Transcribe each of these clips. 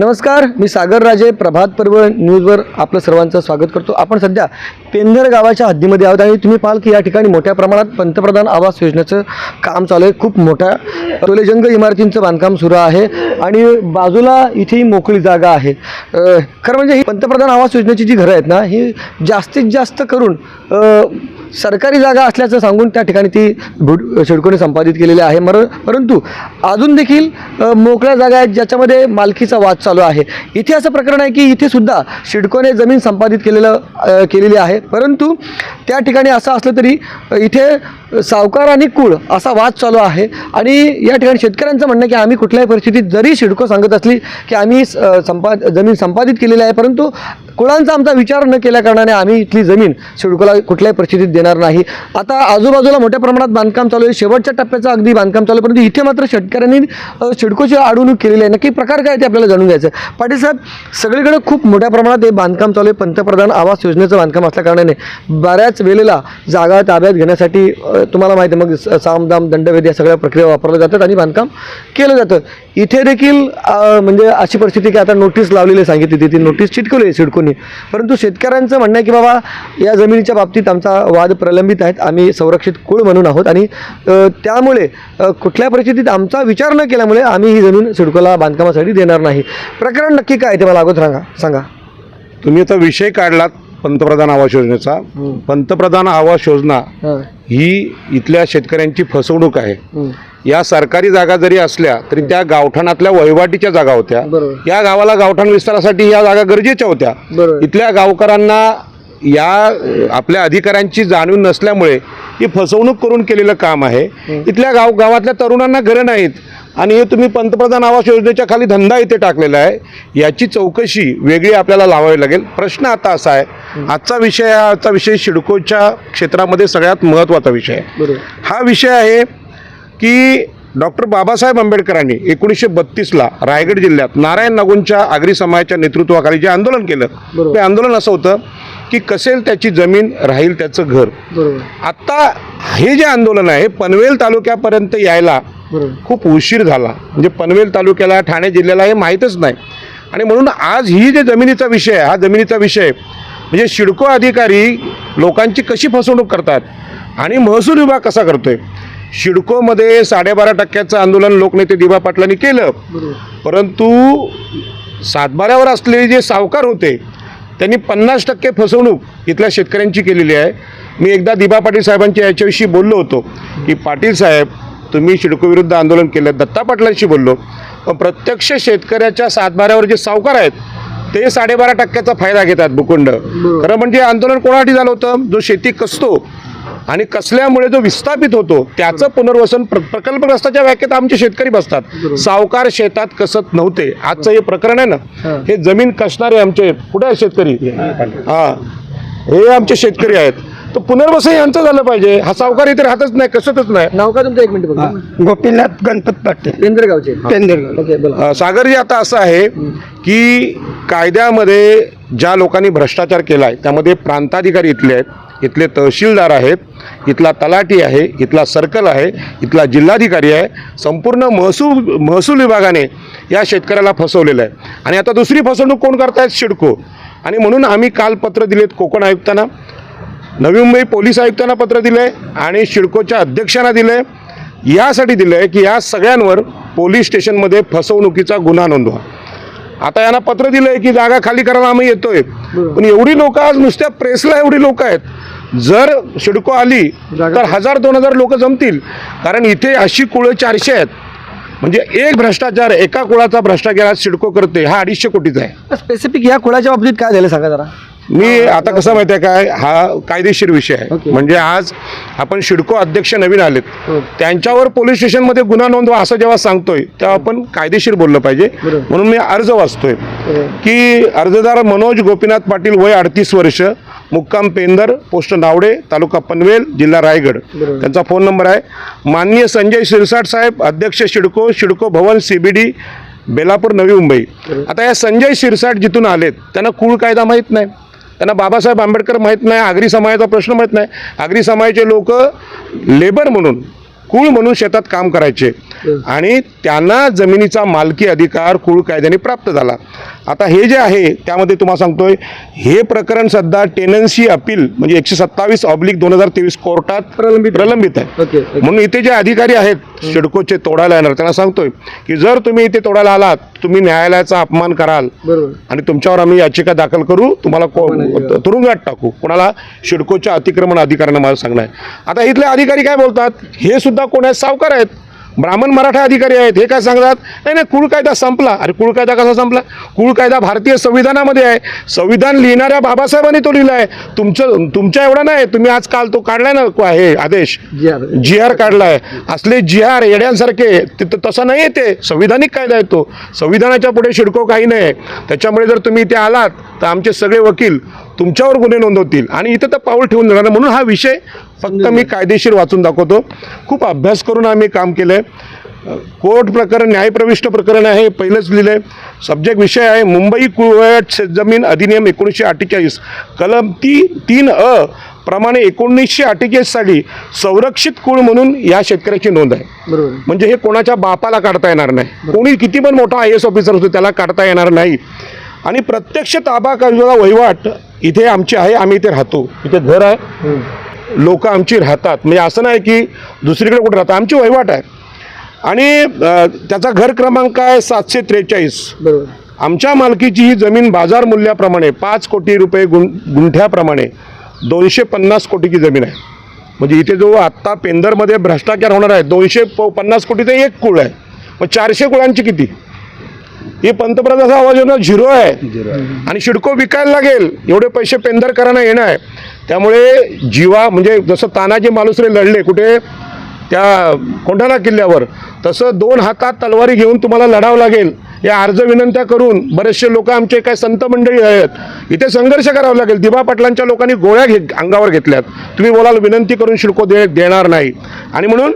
नमस्कार मी सागर राजे प्रभात पर्व न्यूजवर आपलं सर्वांचं स्वागत करतो. आपण सध्या पेंधर गावाच्या हद्दीमध्ये आहोत आणि तुम्ही पाहाल की या ठिकाणी मोठ्या प्रमाणात पंतप्रधान आवास योजनेचं काम चालू आहे. खूप मोठ्या टोलेजंग इमारतींचं बांधकाम सुरू आहे आणि बाजूला इथे मोकळी जागा आहे. खरं म्हणजे ही पंतप्रधान आवास योजनेची जी घरं आहेत ना ही जास्तीत जास्त करून सरकारी जागा असल्याचं सांगून त्या ठिकाणी ती भुड शिडकोने संपादित केलेली आहे. मर परंतु अजून देखील मोकळ्या जागा आहेत ज्याच्यामध्ये मालकीचा वाद चालू आहे. इथे असं प्रकरण आहे की इथे सुद्धा शिडकोने जमीन संपादित केलेलं केलेली आहे. परंतु त्या ठिकाणी असं असलं तरी इथे सावकार आणि कुळ असा वाद चालू आहे. आणि या ठिकाणी शेतकऱ्यांचं म्हणणं की आम्ही कुठल्याही परिस्थितीत जरी शिडको सांगत असली की आम्ही संपा जमीन संपादित केलेली आहे परंतु कुळांचा आमचा विचार न केल्या कारणाने आम्ही इथली जमीन सिडकोला कुठल्याही परिस्थितीत देणार नाही. आता आजूबाजूला मोठ्या प्रमाणात बांधकाम चालू आहे. शेवटच्या टप्प्याचं अगदी बांधकाम चालू आहे. परंतु इथे मात्र शेतकऱ्यांनी अ, सिडकोची अडवणूक केलेली आहे. नक्की प्रकार काय आहे ते आपल्याला जाणून घ्यायचं आहे. पाटील साहेब सगळीकडे खूप मोठ्या प्रमाणात हे बांधकाम चालू आहे. पंतप्रधान आवास योजनेचं बांधकाम असल्याकारणाने बऱ्याच वेळेला जागा ताब्यात घेण्यासाठी तुम्हाला माहिती आहे मग सामदाम दंडभेद या सगळ्या प्रक्रिया वापरल्या जातात आणि बांधकाम केलं जातं. इथे देखील म्हणजे अशी परिस्थिती की आता नोटीस लावलेली आहे सांगितली ती. नोटीस चिटकवली आहे सिडकोनी परंतु शेतकऱ्यांचं म्हणणं आहे की बाबा या जमिनीच्या बाबतीत आमचा वाद प्रलंबित आहेत. आम्ही संरक्षित कुळ म्हणून आहोत. आणि त्यामुळे कुठल्या परिस्थितीत आमचा विचार न केल्यामुळे आम्ही ही जमीन सिडकोला बांधकामासाठी देणार नाही. प्रकरण नक्की काय ते मला अगोदर सांगा. सांगा. तुम्ही आता विषय काढलात पंतप्रधान आवास योजनेचा. पंतप्रधान आवास योजना हां. इथल्या शेतकऱ्यांची फसवणूक आहे. या सरकारी जागा जरी असल्या तरी त्या गावठाणातल्या वहिवाटीच्या जागा होत्या. या गावाला गावठाण विस्तारासाठी या जागा गरजेच्या होत्या. इथल्या गावकऱ्यांना या आपल्या अधिकाऱ्यांची जाणीव नसल्यामुळे ही फसवणूक करून केलेलं काम आहे. इथल्या गाव गावातल्या तरुणांना घरं नाहीत. आणि हे तुम्ही पंतप्रधान आवास योजनेच्या खाली धंदा इथे टाकलेला आहे. याची चौकशी वेगळी आपल्याला लावावी लागेल. प्रश्न आता असा आहे. आजचा विषय हा आजचा विषय सिडकोच्या क्षेत्रामध्ये सगळ्यात महत्त्वाचा विषय आहे. हा विषय आहे की डॉक्टर बाबासाहेब आंबेडकरांनी एकोणीसशे बत्तीसला रायगड जिल्ह्यात नारायण नागूंच्या आगरी समाजाच्या नेतृत्वाखाली जे आंदोलन केलं. ते आंदोलन असं होतं की कसेल त्याची जमीन राहील त्याचं घर. आत्ता हे जे आंदोलन आहे पनवेल तालुक्यापर्यंत यायला खूप उशीर झाला. म्हणजे पनवेल तालुक्याला ठाणे जिल्ह्याला हे माहीतच नाही. आणि म्हणून आज ही जे जमिनीचा विषय आहे हा जमिनीचा विषय म्हणजे शिडको अधिकारी लोकांची कशी फसवणूक करतात आणि महसूल विभाग कसा करतोय शिडकोमध्ये साडेबारा टक्क्याचं आंदोलन लोकनेते दिबा पाटलांनी केलं. परंतु सातबाऱ्यावर असलेले जे सावकार होते त्यांनी पन्नास टक्के फसवणूक इथल्या शेतकऱ्यांची केलेली आहे. मी एकदा दिबा पाटील साहेबांच्या याच्याविषयी बोललो होतो की पाटील साहेब तुम्ही शिडकोविरुद्ध आंदोलन केलं. दत्ता पाटलांशी बोललो. पण प्रत्यक्ष शेतकऱ्याच्या सातबाऱ्यावर जे सावकार आहेत ते साडेबारा टक्क्याचा फायदा घेतात भूखंड. खरं म्हणजे आंदोलन कोणासाठी झालं होतं? जो शेती कसतो आणि कसल्यामुळे जो विस्थापित होतो त्याचं पुनर्वसन प्र प्रकल्पग्रस्ताच्या व्याख्येत आमचे शेतकरी बसतात. सावकार शेतात कसत नव्हते. आजचं हे प्रकरण आहे ना हां. जमीन कसणारे आमचे कुठे आहेत शेतकरी? हा हे. आमचे शेतकरी आहेत. तर पुनर्वसन यांचं झालं पाहिजे. हा सावकार इथे राहतच नाही कसतच नाही. नाव का तुमचं? एक मिनिट बघा. गोपीनाथ गणपत पाटील. पेंदरगावचे पेंदरगाव सागरजी आता असं आहे की कायद्यामध्ये ज्या लोकांनी भ्रष्टाचार केला आहे त्यामध्ये प्रांताधिकारी इथले आहेत. इथले तहसीलदार आहेत इथला तलाठी आहे इथला सर्कल आहे इथला जिल्हाधिकारी आहे संपूर्ण महसूल महसूल विभागाने या शेतकऱ्याला फसवलेलं आहे. आणि आता दुसरी फसवणूक कोण करतायत? शिडको. आणि म्हणून आम्ही काल पत्र दिलेत कोकण आयुक्तांना. नवी मुंबई पोलीस आयुक्तांना पत्र दिलं आहे आणि शिडकोच्या अध्यक्षांना दिलं आहे यासाठी दिलं आहे की या सगळ्यांवर पोलीस स्टेशनमध्ये फसवणुकीचा गुन्हा नोंदवा. आता यांना पत्र दिलं आहे की जागा खाली करायला आम्ही येतोय. पण एवढी लोक आज नुसत्या प्रेसला एवढी लोक आहेत. जर शिडको आली तर हजार दोन हजार लोक जमतील. कारण इथे अशी कुळं चारशे आहेत. म्हणजे एक भ्रष्टाचार एका कुळाचा भ्रष्टाचार आज सिडको करते हा अडीचशे कोटीचा आहे. स्पेसिफिक या कुळाच्या बाबतीत काय झालं सांगा जरा. मी आता कसं माहिती आहे काय? हा कायदेशीर विषय आहे. म्हणजे आज आपण शिडको अध्यक्ष नवीन आलेत. हो. त्यांच्यावर पोलीस स्टेशनमध्ये गुन्हा नोंदवा असं जेव्हा सांगतोय तेव्हा आपण कायदेशीर बोललं पाहिजे. म्हणून मी अर्ज वाचतोय बरोबर. की अर्जदार मनोज गोपीनाथ पाटील वय अडतीस वर्ष मुक्काम पेंदर पोस्ट नावडे तालुका पनवेल जिल्हा रायगड. त्यांचा फोन नंबर आहे. माननीय संजय शिरसाट साहेब अध्यक्ष शिडको शिडको भवन सीबीडी बेलापूर नवी मुंबई. आता या संजय शिरसाट जिथून आलेत त्यांना कुळ कायदा माहीत नाही. त्यांना बाबासाहेब आंबेडकर माहीत नाही आगरी समाजाचा प्रश्न माहीत नाही. आगरी समाजाचे लोक लेबर म्हणून कुळ म्हणून शेतात काम करायचे. आणि त्यांना जमिनीचा मालकी अधिकार कुळ कायद्याने प्राप्त झाला. आता हे जे आहे त्यामध्ये तुम्हाला सांगतोय हे प्रकरण सध्या टेनन्सी अपील म्हणजे एकशे सत्तावीस ऑब्लिक दोन हजार तेवीस कोर्टात प्रलंबित. प्रलंबित आहे. म्हणून इथे जे अधिकारी आहेत सिडकोचे तोडायला येणार त्यांना सांगतोय की जर तुम्ही इथे तोडायला आलात तुम्ही न्यायालयाचा अपमान कराल. आणि तुमच्यावर आम्ही याचिका दाखल करू तुम्हाला तुरुंगात टाकू. कोणाला? शिडकोच्या अतिक्रमण अधिकाऱ्यांना मला सांगणं आहे. आता इथले अधिकारी काय बोलतात? हे सुद्धा कोण आहेत? सावकार आहेत. ब्राह्मण मराठा अधिकारी आहेत हे काय सांगतात? नाही नाही कुळ कायदा संपला. अरे कुळ कायदा कसा संपला? कुळ कायदा भारतीय संविधानामध्ये आहे. संविधान लिहिणाऱ्या बाबासाहेबांनी तो लिहिला आहे. तुमचं तुमच्या एवढा नाही तुम्ही आजकाल तो काढलाय ना हे आदेश? जी आर आर काढलाय. असले जी आर येड्यांसारखे ते तर तसं नाही आहे ते. संविधानिक कायदा आहे तो. संविधानाच्या पुढे शिडको काही नाही. आहे त्याच्यामुळे जर तुम्ही इथे आलात तर आमचे सगळे वकील तुमच्यावर गुन्हे नोंदवतील. आणि इथं तर पाऊल ठेवून देणार नाही. म्हणून हा विषय फक्त मी कायदेशीर वाचून दाखवतो. खूप अभ्यास करून आम्ही काम केलं आहे कोर्ट प्रकरण न्यायप्रविष्ट प्रकरण आहे पहिलंच लिहिलं आहे सब्जेक्ट विषय आहे मुंबई कुळवट जमीन अधिनियम एकोणीसशे अठ्ठेचाळीस. कलम ती तीन अ प्रमाणे एकोणीसशे अठ्ठेचाळीस साली संरक्षित कुळ म्हणून या शेतकऱ्याची नोंद आहे. बरोबर. म्हणजे हे कोणाच्या बापाला काढता येणार नाही. कोणी किती पण मोठा आय एस ऑफिसर असतो त्याला काढता येणार नाही. आणि प्रत्यक्ष ताबा करणारा वहिवाट इथे आमची आहे आम्ही इथे राहतो. इथे घर आहे. लोक आमची राहतात. म्हणजे असं नाही की दुसरीकडे कुठे राहतात. आमची वहिवाट आहे. आणि त्याचा घर क्रमांक आहे सातशे त्रेचाळीस. बरोबर. आमच्या मालकीची ही जमीन बाजार मूल्याप्रमाणे पाच कोटी रुपये गुं गुंठ्याप्रमाणे दोनशे पन्नास कोटीची जमीन आहे. म्हणजे इथे जो आत्ता पेंदरमध्ये भ्रष्टाचार होणार आहे दोनशे प पन्नास कोटीचं एक कुळ आहे. मग चारशे कुळांची किती? ही पंतप्रधानाचा आवाज येणं झिरो आहे. आणि शिडको विकायला लागेल एवढे पैसे पेंदरकरांना येणं आहे. त्यामुळे जीवा म्हणजे जसं तानाजी मालुसरे लढले कुठे? त्या कोंढाणा किल्ल्यावर. तसं दोन हातात तलवारी घेऊन तुम्हाला लढावं लागेल. या अर्ज विनंत्या करून बरेचसे लोक आमचे काय संत मंडळी आहेत. इथे संघर्ष करावा लागेल. दिबा पाटलांच्या लोकांनी गोळ्या घे अंगावर घेतल्यात. तुम्ही बोलाल विनंती करून शिडको दे देणार नाही. आणि म्हणून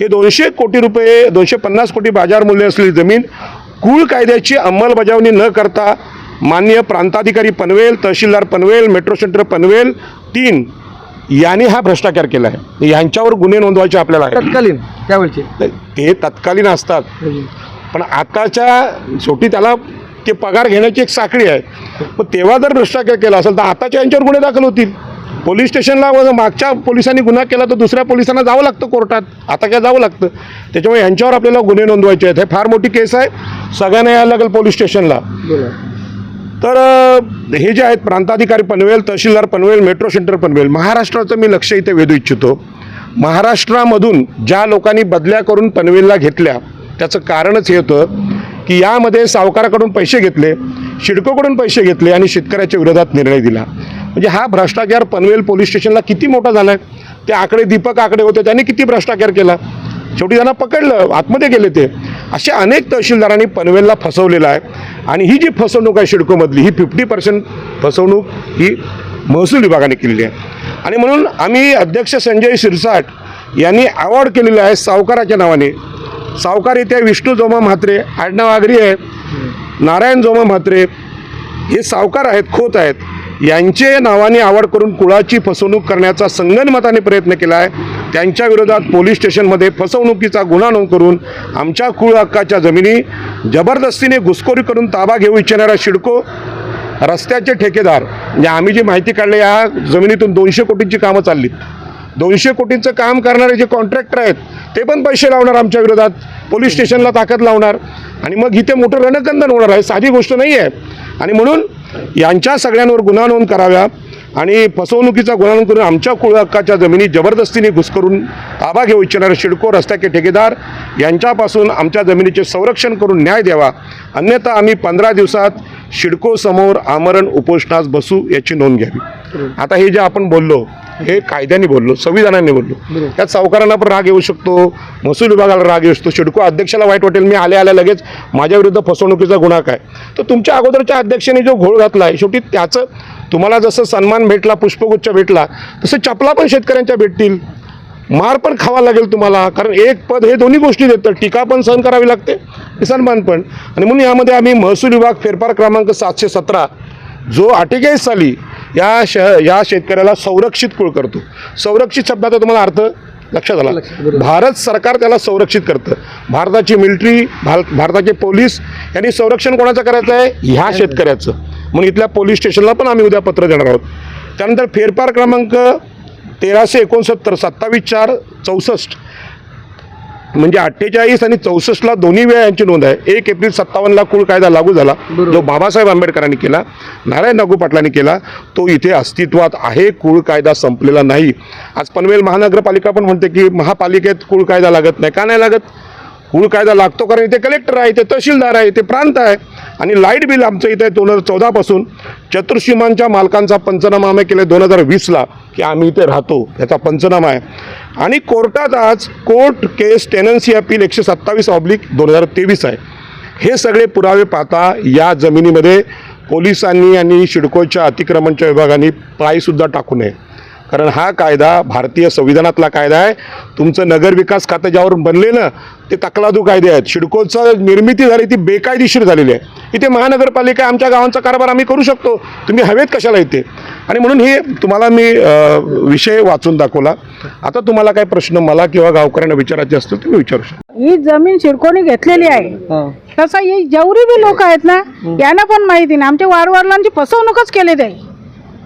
हे दोनशे कोटी रुपये दोनशे पन्नास कोटी बाजार मूल्य असलेली जमीन कुळ कायद्याची अंमलबजावणी न करता मान्य प्रांताधिकारी पनवेल तहसीलदार पनवेल मेट्रो सेंटर पनवेल तीन यांनी हा भ्रष्टाचार केला आहे. यांच्यावर गुन्हे नोंदवायचे आपल्याला आहे तत्कालीन त्यावेळचे. ते तत्कालीन असतात. पण आताच्या शेवटी त्याला ते पगार घेण्याची एक साखळी आहे. मग तेव्हा जर भ्रष्टाचार केला असेल तर आताच्या यांच्यावर गुन्हे दाखल होतील. पोलीस स्टेशनला मागच्या पोलिसांनी गुन्हा केला तर दुसऱ्या पोलिसांना जावं लागतं कोर्टात. आता काय जावं लागतं? त्याच्यामुळे यांच्यावर आपल्याला गुन्हे नोंदवायचे आहेत. हे फार मोठी केस आहे. सगळ्यांना यायला लागेल पोलीस स्टेशनला. तर हे जे आहेत प्रांताधिकारी पनवेल तहसीलदार पनवेल मेट्रो सेंटर पनवेल महाराष्ट्राचं मी लक्ष इथे वेधू इच्छितो. महाराष्ट्रामधून ज्या लोकांनी बदल्या करून पनवेलला घेतल्या त्याचं कारणच हे होतं की यामध्ये सावकाराकडून पैसे घेतले शिडकोकडून पैसे घेतले आणि शेतकऱ्याच्या विरोधात निर्णय दिला. म्हणजे हा भ्रष्टाचार पनवेल पोलीस स्टेशनला किती मोठा झाला आहे ते आकडे दीपक आकडे होते त्यांनी किती भ्रष्टाचार केला? शेवटी त्यांना पकडलं आतमध्ये गेले ते. अशा अनेक तहसीलदारांनी पनवेलला फसवलेलं आहे. आणि ही जी फसवणूक आहे शिडकोमधली ही फिफ्टी पर्सेंट फसवणूक ही महसूल विभागाने केलेली आहे. आणि म्हणून आम्ही अध्यक्ष संजय शिरसाट यांनी अवॉर्ड केलेला आहे सावकाराच्या नावाने. सावकार इथे विष्णू जोमा म्हात्रे आडनाव आगरी आहे नारायण जोमा म्हात्रे. हे सावकार आहेत खोत आहेत. यांचे नावाने आवड करून कुळाची फसवणूक करण्याचा संगनमताने प्रयत्न केला आहे. त्यांच्या विरोधात पोलीस स्टेशनमध्ये फसवणुकीचा गुन्हा नोंद करून आमच्या कुळ हक्काच्या जमिनी जबरदस्तीने घुसखोरी करून ताबा घेऊ इच्छिणारा शिडको रस्त्याचे ठेकेदार. म्हणजे आम्ही जी माहिती काढली या जमिनीतून दोनशे कोटींची कामं चाललीत. दोनशे कोटींचं काम करणारे जे कॉन्ट्रॅक्टर आहेत ते पण पैसे लावणार आमच्या विरोधात. पोलीस स्टेशनला ताकद लावणार. आणि मग इथे मोठं रणकंदन होणार आहे साधी गोष्ट नाही आहे आणि म्हणून यांच्या सगळ्यांवर गुन्हा नोंद कराव्या. आणि फसवणुकीचा गुन्हा करून आमच्या कुळहक्काच्या जमिनी जबरदस्तीने घुसकरून ताबा घेऊ इच्छिणारे शिडको रस्त्याचे ठेकेदार यांच्यापासून आमच्या जमिनीचे संरक्षण करून न्याय द्यावा. अन्यथा आम्ही पंधरा दिवसात शिडकोसमोर आमरण उपोषणास बसू याची नोंद घ्यावी. आता हे जे आपण बोललो हे कायद्याने बोललो संविधानाने बोललो. त्यात सावकारांना पण राग येऊ शकतो महसूल विभागाला राग येऊ शकतो. शिडको अध्यक्षाला वाईट वाटेल मी आले आल्या लगेच माझ्या विरुद्ध फसवणुकीचा गुन्हा काय? तर तुमच्या अगोदरच्या अध्यक्षाने जो घोळ घातला आहे शेवटी त्याचं तुम्हाला जसं सन्मान भेटला पुष्पगुच्छ भेटला तसं चपला पण शेतकऱ्यांच्या भेटतील. मार पण खावा लागेल तुम्हाला कारण एक पद हे दोन्ही गोष्टी देतं टीका पण सहन करावी लागते सन्मान पण. आणि म्हणून यामध्ये आम्ही महसूल विभाग फेरफार क्रमांक सातशे सतरा जो अठ्ठेचाळीस साली या शह या शेतकऱ्याला संरक्षित कुळ करतो. संरक्षित शब्दाचा तुम्हाला अर्थ लक्षात आला. भारत सरकार त्याला संरक्षित करतं. भारताची मिलिटरी भारत भारताचे पोलीस यांनी संरक्षण कोणाचं करायचं आहे? ह्या शेतकऱ्याचं. म्हणून इथल्या पोलीस स्टेशनला पण आम्ही उद्या पत्र देणार आहोत. त्यानंतर फेरफार क्रमांक तेराशे एकोणसत्तर सत्तावीस चार चौसष्ट म्हणजे अठ्ठेचाळीस आणि चौसष्टला दोन्ही वेळा यांची नोंद आहे. एक एप्रिल सत्तावन्नला कुळ कायदा लागू झाला. जो बाबासाहेब आंबेडकरांनी केला नारायण नागू पाटलांनी केला तो इथे अस्तित्वात आहे कुळ कायदा संपलेला नाही. आज पनवेल महानगरपालिका पण म्हणते की महापालिकेत कुळ कायदा लागत नाही. का नाही लागत? कुळ कायदा लागतो कारण इथे कलेक्टर आहे इथे तहसीलदार आहे इथे प्रांत आहे. आणि लाइट बिल आमचं इथे दोन हजार चौदापासून चतुर्सीमांच्या मालकांचा पंचनामा आम्ही केले दोन हजार वीसला की आम्ही इथे राहतो याचा पंचनामा आहे. आणि कोर्टात आज कोर्ट केस टेनन्सी अपील एकशे सत्तावीस ऑब्लिक दोन हजार तेवीस आहे. हे सगळे पुरावे पाहता या जमिनीमध्ये पोलिसांनी आणि शिडकोच्या अतिक्रमणच्या विभागाने पायसुद्धा टाकू नये. कारण हा कायदा भारतीय संविधानातला कायदा आहे. तुमचं नगर विकास खातं ज्यावर बनले ना ते तकलादू कायदे आहेत. शिडकोचं निर्मिती झाली ती बेकायदेशीर झालेली आहे. इथे महानगरपालिका आमच्या गावांचा कारभार आम्ही करू शकतो. तुम्ही हवेत कशाला येते आणि म्हणून हे तुम्हाला मी विषय वाचून दाखवला. आता तुम्हाला काही प्रश्न मला किंवा गावकऱ्यांना विचारायचे असतील तुम्ही विचारू शकता. ही जमीन शिडकोनी घेतलेली आहे. तसं ही जेवढी बी लोक आहेत ना यांना पण माहिती नाही. आमच्या वारवारलांची फसवणूकच केली आहे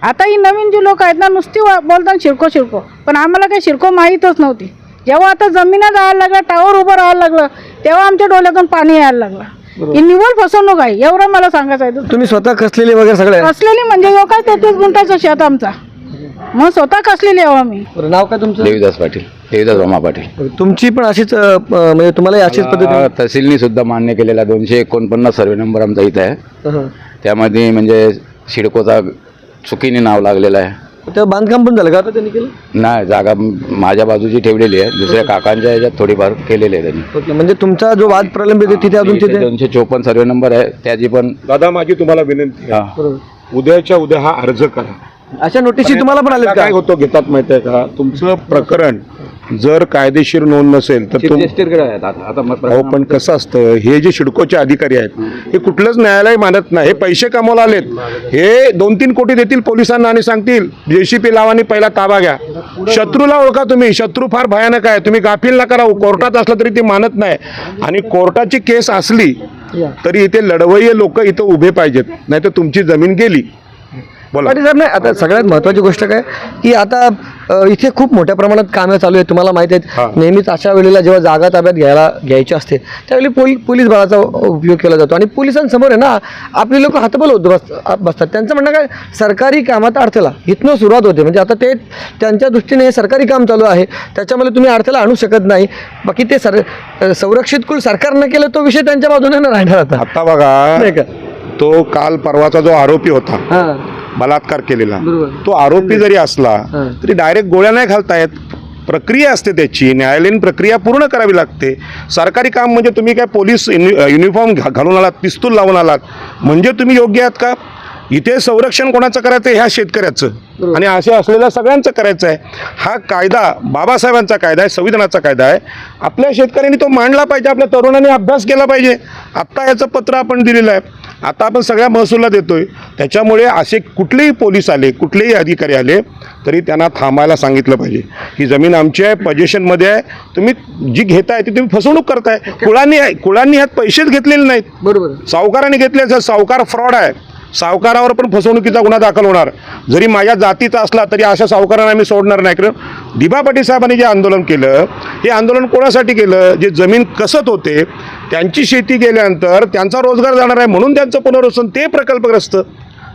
आता ही नवीन जी लोक आहेत ना नुसती वा- बोलतात शिडको शिडको पण आम्हाला काही शिडको माहीतच नव्हती. जेव्हा आता जमिना जायला लागला टावर उभं राहायला लागलं तेव्हा आमच्या डोळ्यातून पाणी यायला लागलं. ही निव्वळ फसवणूक आहे एवढं मला सांगायचं आहे. तुम्ही स्वतः कसलेले वगैरे सगळे? कसलेली म्हणजे हो काय तेहतीस गुंठाचं शेत आमचा. मग स्वतः कसलेली आहो आम्ही? बरं, नाव काय तुमचं? देवीदास पाटील. देवीदास रोमा पाटील. तुमची पण अशीच अ, म्हणजे तुम्हाला अशीच पद्धती? तहसीलनी सुद्धा मान्य केलेला दोनशे एकोणपन्नास सर्वे नंबर आमचा इथं आहे. हां. त्यामध्ये म्हणजे सिडकोचा चुकीने नाव लागलेलं आहे. तेव्हा बांधकाम पण झालं का आता त्यांनी केलं? नाही जागा माझ्या बाजूची ठेवलेली आहे. दुसऱ्या काकांच्या ह्याच्यात थोडीफार केलेली आहे त्यांनी. ओके म्हणजे तुमचा जो वाद प्रलंबित आहे तिथे अजून तिथे? दोनशे चोपन्न सर्वे नंबर आहे. त्याची पण दादा माझी तुम्हाला विनंती आहे. हा. बरोबर. उद्याच्या उद्या हा अर्ज करा. अशा नोटीसी तुम्हाला पण आल्या काय का? होतं घेतात माहिती आहे का? तुमचं प्रकरण जर कायदेशीर नोंद नसेल तर तुम अहो पण कसं असतं? हे जे शिडकोचे अधिकारी आहेत हे. कुठलंच न्यायालय मानत नाही. हे पैसे कमवायला आलेत. हे दोन तीन कोटी देतील पोलिसांना आणि सांगतील जेसीपी लावानी पहिला ताबा घ्या. शत्रूला ओळखा तुम्ही. शत्रू फार भयानक आहे. तुम्ही गाफील नका राहू. कोर्टात असलं तरी ती मानत नाही. आणि कोर्टाची केस असली तरी इथे लढवय्ये लोक इथं उभे पाहिजेत. नाही तर तुमची जमीन गेली. बोला. पाटील साहेब नाही आता सगळ्यात महत्त्वाची गोष्ट काय की आता अ, इथे खूप मोठ्या प्रमाणात कामे चालू आहेत तुम्हाला माहिती हा. आहेत नेहमीच अशा वेळेला जेव्हा जागा ताब्यात घ्यायला घ्यायची असते त्यावेळी पोली पोलीस बळाचा उपयोग केला जातो. आणि पोलिसांसमोर आहे ना आपली लोक हातबल होत बस बसतात. त्यांचं म्हणणं काय सरकारी कामात अडथळा. इथनं सुरुवात होते. म्हणजे आता ते त्यांच्या दृष्टीने हे सरकारी काम चालू आहे. त्याच्यामध्ये तुम्ही अडथळा आणू शकत नाही. बाकी ते सर अ, संरक्षित कुल सरकारनं केलं तो विषय त्यांच्या बाजूने न राहणार आता. आता बघा नाही का? तो काल परवाचा जो आरोपी होता हां. बलात्कार केलेला. बरोबर. तो आरोपी जरी असला हां. तरी डायरेक्ट गोळ्या नाही घालता येत प्रक्रिया असते त्याची. न्यायालयीन प्रक्रिया पूर्ण करावी लागते. सरकारी काम म्हणजे तुम्ही काय पोलीस युनि- युनिफॉर्म घा- घालून आलात पिस्तूल लावून आलात म्हणजे तुम्ही योग्य आहात का? इथे संरक्षण कोणाचं करायचं आहे? ह्या शेतकऱ्याचं. आणि असे असलेल्या सगळ्यांचं करायचं आहे. हा कायदा बाबासाहेबांचा कायदा आहे संविधानाचा कायदा आहे. आपल्या शेतकऱ्यांनी तो मांडला पाहिजे आपल्या तरुणांनी अभ्यास केला पाहिजे. आत्ता याचं पत्र आपण दिलेलं आहे. आता आपण सगळ्या महसूलला देतोय. त्याच्यामुळे असे कुठलेही पोलीस आले कुठलेही अधिकारी आले तरी त्यांना थांबायला सांगितलं पाहिजे. ही जमीन आमची आहे पोझिशनमध्ये आहे. तुम्ही जी घेताय ती तुम्ही फसवणूक करताय. कुळांनी कुळांनी ह्यात पैसेच घेतलेले नाहीत. बरोबर. सावकाराने घेतले सावकार फ्रॉड आहे. सावकारावर पण फसवणुकीचा गुन्हा दाखल होणार. जरी माझ्या जातीचा असला तरी अशा सावकारांना आम्ही सोडणार नाही. कारण दिबा पाटील साहेबांनी जे आंदोलन केलं हे आंदोलन कोणासाठी केलं? जे जमीन कसत होते त्यांची शेती गेल्यानंतर त्यांचा रोजगार जाणार आहे म्हणून त्यांचं पुनर्वसन ते प्रकल्पग्रस्त.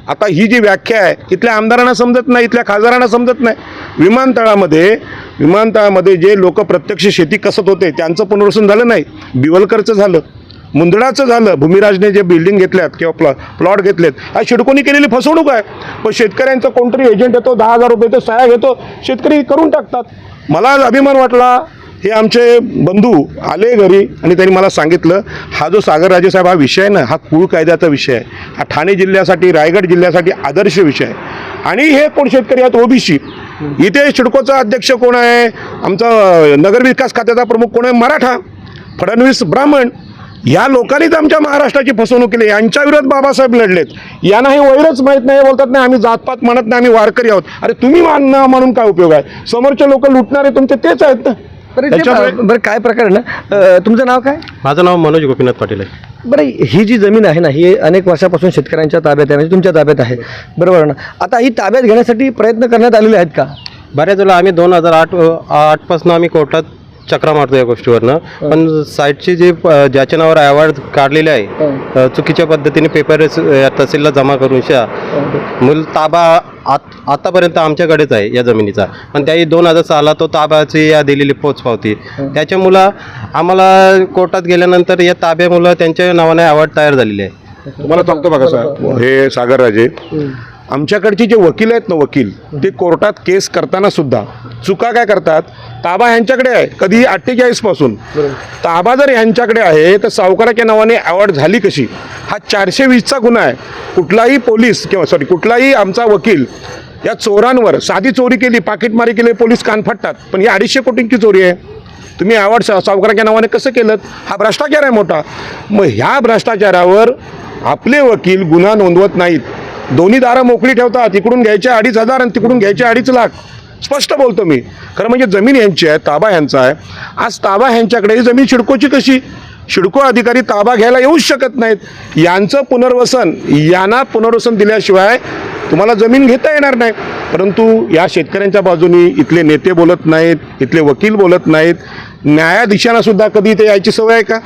आता ही जी व्याख्या आहे इथल्या आमदारांना समजत नाही इथल्या खासदारांना समजत नाही. विमानतळामध्ये विमानतळामध्ये जे लोक प्रत्यक्ष शेती कसत होते त्यांचं पुनर्वसन झालं नाही. बिवलकरचं झालं. मुंदडाचं झालं भूमिराजने जे बिल्डिंग घेतल्यात किंवा प्लॉ प्लॉट घेतलेत हा शिडकोनी केलेली फसवणूक आहे. पण शेतकऱ्यांचा कोणतरी एजंट येतो दहा हजार रुपये तो सह्या घेतो शेतकरी करून टाकतात. मला आज अभिमान वाटला हे आमचे बंधू आले घरी आणि त्यांनी मला सांगितलं हा जो सागर राजेसाहेब हा विषय आहे ना हा कुळ कायद्याचा विषय आहे. हा ठाणे जिल्ह्यासाठी रायगड जिल्ह्यासाठी आदर्श विषय आहे. आणि हे कोण शेतकरी आहेत? ओबीसी. इथे शिडकोचा अध्यक्ष कोण आहे? आमचा नगरविकास नगर विकास खात्याचा प्रमुख कोण आहे? मराठा. फडणवीस ब्राह्मण. या लोकांनीच आमच्या महाराष्ट्राची फसवणूक केली. यांच्या विरोधात बाबासाहेब लढलेत. यांना हे वैरच माहीत नाही बोलतात नाही आम्ही जातपात म्हणत नाही आम्ही वारकरी आहोत. अरे तुम्ही मान म्हणून काय उपयोग आहे? समोरचे लोक लुटणारे तुमचे तेच आहेत ना. बरं काय प्रकार आहे ना? तुमचं नाव काय? माझं नाव मनोज गोपीनाथ पाटील आहे. बरं ही जी जमीन आहे ना ही अनेक वर्षापासून शेतकऱ्यांच्या ताब्यात आहे म्हणजे तुमच्या ताब्यात आहे. बरोबर ना? आता ही ताब्यात घेण्यासाठी प्रयत्न करण्यात आलेले आहेत का? बऱ्याच वेळेला आम्ही दोन हजार आठ आठपासून आम्ही कोर्टात चक्रा मारतो या गोष्टीवरनं. पण साईटची जी प- ज्याच्या नावावर अवॉर्ड काढलेले आहे अ, चुकीच्या पद्धतीने पेपर तहसीलला जमा करून शा. मूल ताबा आत आतापर्यंत आमच्याकडेच आहे या जमिनीचा. पण त्याही दोन हजार सहाला तो ताब्याची या दिलेली पोच पावती. त्याच्यामुळं आम्हाला कोर्टात गेल्यानंतर या ताब्यामुळं त्यांच्या नावाने अवॉर्ड तयार झालेले आहे. तुम्हाला सांगतो बघा साहेब हे. सागर राजे आमच्याकडचे जे वकील आहेत ना वकील ते कोर्टात केस करताना सुद्धा चुका काय करतात? ताबा ह्यांच्याकडे आहे कधी अठ्ठेचाळीसपासून. ताबा जर ह्यांच्याकडे आहे तर सावकाराच्या नावाने अवॉर्ड झाली कशी? हा चारशे वीसचा गुन्हा आहे. कुठलाही पोलीस किंवा सॉरी कुठलाही आमचा वकील या चोरांवर साधी चोरी केली पाकिटमारी केली पोलीस कान फाटतात. पण ही अडीचशे कोटींची चोरी आहे. तुम्ही अवॉर्ड सा सावकाराच्या नावाने कसं केलं? हा भ्रष्टाचार आहे मोठा. मग ह्या भ्रष्टाचारावर आपले वकील गुन्हा नोंदवत नाहीत. दोन्ही दारं मोकळी ठेवतात इकडून घ्यायचे अडीच हजार आणि तिकडून घ्यायचे अडीच लाख. स्पष्ट बोलतो मी. खरं म्हणजे जमीन यांची आहे ताबा ह्यांचा आहे. आज ताबा यांच्याकडे ही जमीन शिडकोची कशी? शिडको अधिकारी ताबा घ्यायला येऊच शकत नाहीत. यांचं पुनर्वसन यांना पुनर्वसन दिल्याशिवाय तुम्हाला जमीन घेता येणार नाही. परंतु या शेतकऱ्यांच्या बाजूनी इथले नेते बोलत नाहीत इथले वकील बोलत नाहीत. न्यायाधीशांना सुद्धा कधी इथे यायची सवय आहे का?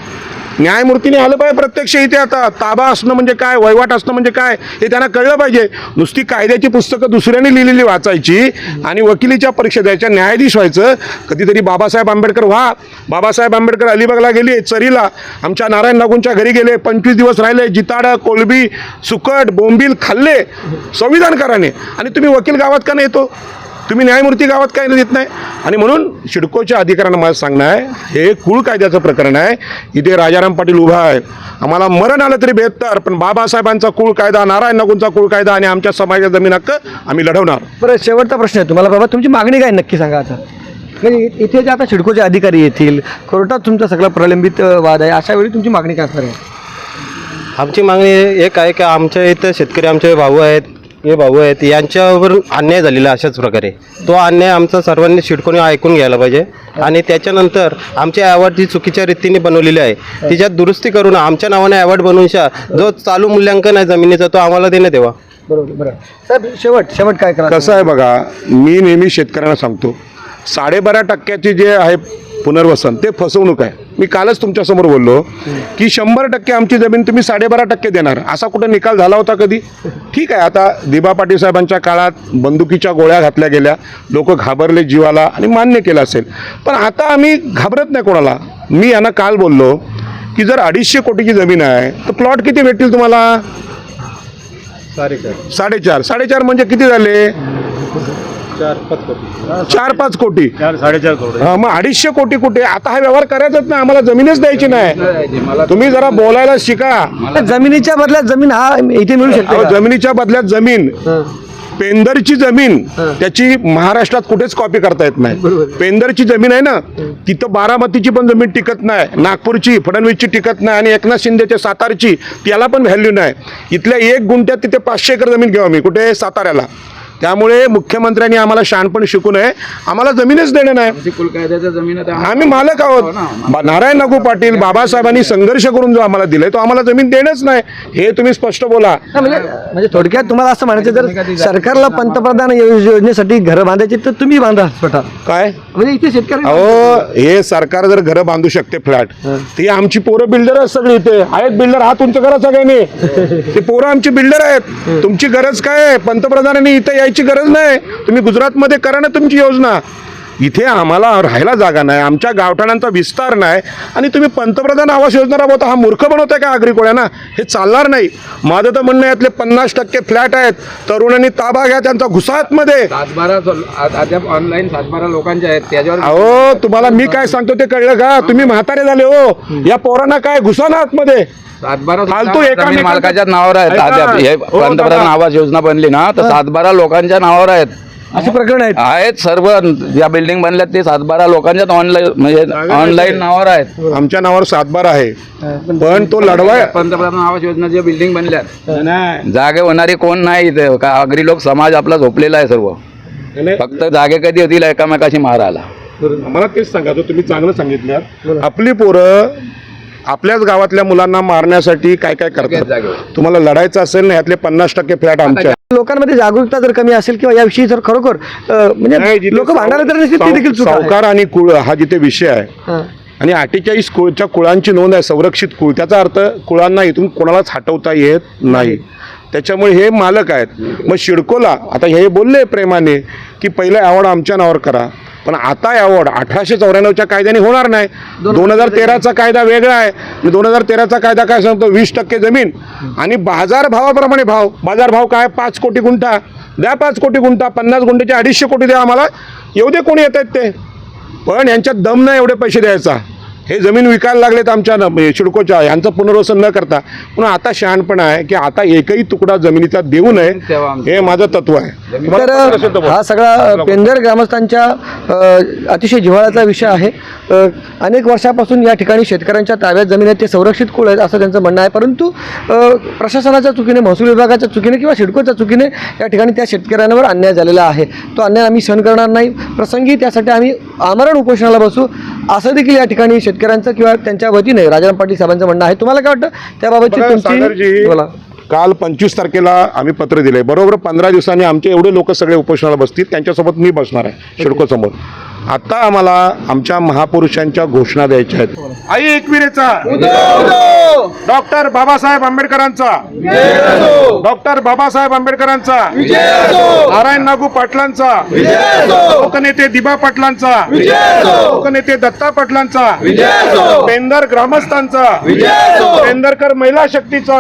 न्यायमूर्तीने आलं पाहिजे प्रत्यक्ष इथे आता. ताबा असणं म्हणजे काय? वहिवाट असणं म्हणजे काय? हे त्यांना कळलं पाहिजे. नुसती कायद्याची पुस्तकं दुसऱ्याने लिहिलेली वाचायची आणि वकिलीच्या परीक्षा द्यायच्या न्यायाधीश व्हायचं. कधीतरी बाबासाहेब आंबेडकर व्हा. बाबासाहेब आंबेडकर अलिबागला गेले चरीला. आमच्या नारायण नागूंच्या घरी गेले पंचवीस दिवस राहिले. जिताडं कोलबी सुकट बोंबील खाल्ले संविधानकाराने. आणि तुम्ही वकील गावात का नाही येतो? तुम्ही न्यायमूर्ती गावात काय देत नाही? आणि म्हणून शिडकोच्या अधिकाऱ्यांना मला सांगणं आहे हे कुळ कायद्याचं प्रकरण आहे. इथे राजाराम पाटील उभा आहे. आम्हाला मरण आलं तरी बेहत्तर पण बाबासाहेबांचा कुळ कायदा नारायण नगूंचा कुळ कायदा आणि आमच्या समाजाचा जमीन हक्क आम्ही लढवणार. बरं शेवटचा प्रश्न आहे तुम्हाला बाबा तुमची मागणी काय नक्की सांगा आता? म्हणजे इथे जे आता शिडकोचे अधिकारी येतील कोर्टात तुमचा सगळा प्रलंबित वाद आहे अशा वेळी तुमची मागणी काय असणार आहे? आमची मागणी एक आहे की आमच्या इथं शेतकरी आमचे भाऊ आहेत हे भाऊ आहेत यांच्यावर अन्याय झालेला अशाच प्रकारे. तो अन्याय आमचा सर्वांनी शिडकोणी ऐकून घ्यायला पाहिजे. आणि त्याच्यानंतर आमची अवॉर्ड जी चुकीच्या रीतीने बनवलेली आहे तिच्यात दुरुस्ती करून आमच्या नावाने अवॉर्ड बनवून शा जो चालू मूल्यांकन आहे जमिनीचा तो आम्हाला देण्यात यावा बरोबर बरं साहेब शेवट शेवट काय करा कसं आहे बघा मी नेहमी शेतकऱ्यांना सांगतो साडेबारा टक्क्याचे जे आहे पुनर्वसन ते फसवणूक आहे. मी कालच तुमच्यासमोर बोललो की शंभर टक्के आमची जमीन तुम्ही साडेबारा टक्के देणार. असा कुठं निकाल झाला होता कधी? ठीक आहे आता दिबा पाटील साहेबांच्या काळात बंदुकीच्या गोळ्या घातल्या गेल्या लोक घाबरले जीवाला आणि मान्य केलं असेल. पण आता आम्ही घाबरत नाही कोणाला. मी यांना काल बोललो की जर अडीचशे कोटीची जमीन आहे तर प्लॉट किती भेटतील तुम्हाला? साडेचार. साडेचार म्हणजे किती झाले? चार पाच कोटी. हा, मग अडीचशे कोटी कुठे? आता हा व्यवहार करायचाच नाही आम्हाला जमीनच द्यायची नाही. तुम्ही जरा बोलायला शिका. जमिनीच्या बदल्यात जमीन हा इथे मिळू शकते अहो, का? जमिनीच्या बदल्यात जमीन. पेंदरची जमीन त्याची महाराष्ट्रात कुठेच कॉपी करता येत नाही. पेंदरची जमीन आहे ना तिथं बारामतीची पण जमीन टिकत नाही नागपूरची फडणवीसची टिकत नाही आणि एकनाथ शिंदेच्या सातारची त्याला पण व्हॅल्यू नाही. इथल्या एक गुंठ्यात तिथे पाचशे एकर जमीन घेऊ आम्ही कुठे? साताऱ्याला. त्यामुळे मुख्यमंत्र्यांनी आम्हाला शहाणपण शिकू नये. आम्हाला जमीनच देणं नाही. आम्ही मालक आहोत. बा- नारायण नागू पाटील बाबासाहेबांनी संघर्ष करून जो आम्हाला दिलाय तो आम्हाला जमीन देणंच नाही. हे तुम्ही स्पष्ट बोला. म्हणजे म्हणजे थोडक्यात तुम्हाला असं म्हणायचं जर सरकारला पंतप्रधान यो- योजनेसाठी घरं बांधायची तर तुम्ही बांधा स्वतः. काय? म्हणजे इथे शेतकरी अहो हे सरकार जर घरं बांधू शकते फ्लॅट ती आमची पोरं बिल्डर आहेत सगळी इथे. आहेत बिल्डर हा तुमच्या घरात सगळ्यांनी. ते पोरं आमची बिल्डर आहेत. तुमची गरज काय आहे? पंतप्रधानांनी इथे यायची गरज नाही. तुम्ही गुजरातमध्ये करा ना तुमची योजना. इथे आम्हाला राहायला जागा नाही आमच्या गावठाणांचा विस्तार नाही. आणि तुम्ही पंतप्रधान आवास योजना राबवता हा मूर्ख बनवताय का आगरी कोळ्यांना? हे चालणार नाही. माझं तर म्हणणं यातले पन्नास टक्के फ्लॅट आहेत. तरुणांनी ताबा घ्या त्यांचा सातबारा अद्याप ऑनलाईन सातबारा लोकांचे आहेत त्याच्यावर अहो तुम्हाला मी काय सांगतो ते कळलं का? तुम्ही म्हातारे झाले हो. या पोरांना काय घुसा ना आतमध्ये? मालकाच्या नावावर आहेत. हे पंतप्रधान. आवास योजना बनली ना तर सातबारा लोकांच्या नावावर आहेत. असे प्रकरण आहेत. आहेत सर्व ज्या बिल्डिंग बनल्यात ते सातबारा लोकांच्याच ऑनलाईन म्हणजे ऑनलाईन नावावर आहेत. आमच्या नावावर सातबार आहे. पण तो लढवाय पंतप्रधान आवास योजना ज्या बिल्डिंग बनल्यात. जागे होणारे कोण नाही इथे. का आगरी लोक समाज आपला झोपलेला आहे सर्व. फक्त जागे कधी होतील एकामेकाशी मारायला. मला तेच सांगा तुम्ही चांगलं सांगितलं. आपली पोरं आपल्याच गावातल्या मुलांना मारण्यासाठी काय काय करतात? तुम्हाला लढायचं असेल ना यातले पन्नास टक्के फ्लॅट आमच्या. लोकांमध्ये जागरूकता जर कमी असेल किंवा याविषयी जर खरोखर म्हणजे लोक भांडायला तर नसतील, ती साव- देखील. सावकार आणि कुळ हा जिथे विषय आहे. आणि अठ्ठेचाळीस कुळच्या कुळांची नोंद आहे संरक्षित कुळ. त्याचा अर्थ कुळांना इथून कोणालाच हटवता येत नाही. त्याच्यामुळे हे मालक आहेत. मग शिडकोला आता हे बोलले प्रेमाने की पहिलं अवॉर्ड आमच्या नावावर करा. पण आता अवॉर्ड अठराशे चौऱ्याण्णवच्या कायद्याने होणार नाही. दोन हजार तेराचा कायदा वेगळा आहे. दोन हजार तेराचा कायदा काय सांगतो? वीस टक्के जमीन. आणि बाजार भावाप्रमाणे भाव. बाजार भाव काय? पाच कोटी गुंठा. द्या पाच कोटी गुंठा. पन्नास गुंठेचे अडीचशे कोटी द्या आम्हाला. दे कोणी येत आहेत ते. पण यांच्यात दम नाही एवढे पैसे द्यायचा. हे जमीन विकायला लागलेत आमच्या म्हणजे शिडकोच्या यांचं पुनर्वसन न करता. पण आता शहाणपण आहे की आता एकही तुकडा जमिनीचा देऊ नये हे माझं तत्व आहे. तर. हा सगळा पेंदर ग्रामस्थांच्या अतिशय जिव्हाळ्याचा विषय आहे. अनेक वर्षापासून या ठिकाणी शेतकऱ्यांच्या ताब्यात जमीन आहेत ते संरक्षित कुळ आहेत असं त्यांचं म्हणणं आहे. परंतु प्रशासनाच्या चुकीने महसूल विभागाच्या चुकीने किंवा सिडकोच्या चुकीने या ठिकाणी त्या शेतकऱ्यांवर अन्याय झालेला आहे. तो अन्याय आम्ही सहन करणार नाही. प्रसंगी त्यासाठी आम्ही आमरण उपोषणाला बसू असं देखील या ठिकाणी शेतकऱ्यांचं किंवा त्यांच्या वतीने राजाराम पाटील साहेबांचं म्हणणं आहे. तुम्हाला काय वाटतं? त्याबाबतची बोला. काल पंचवीस तारखेला आम्ही पत्र दिले बरोबर पंधरा दिवसांनी आमचे एवढे लोक सगळे उपोषणाला बसतील. त्यांच्यासोबत मी बसणार आहे शिडको समोर आता आम्हाला आमच्या महापुरुषांच्या घोषणा द्यायच्या आहेत. आई एकविरेचा. डॉक्टर बाबासाहेब आंबेडकरांचा. डॉक्टर बाबासाहेब आंबेडकरांचा. नारायण नागू पाटलांचा. लोकनेते दिबा पाटलांचा. लोकनेते दत्ता पाटलांचा. पेंदर ग्रामस्थांचा. पेंदरकर महिला शक्तीचा.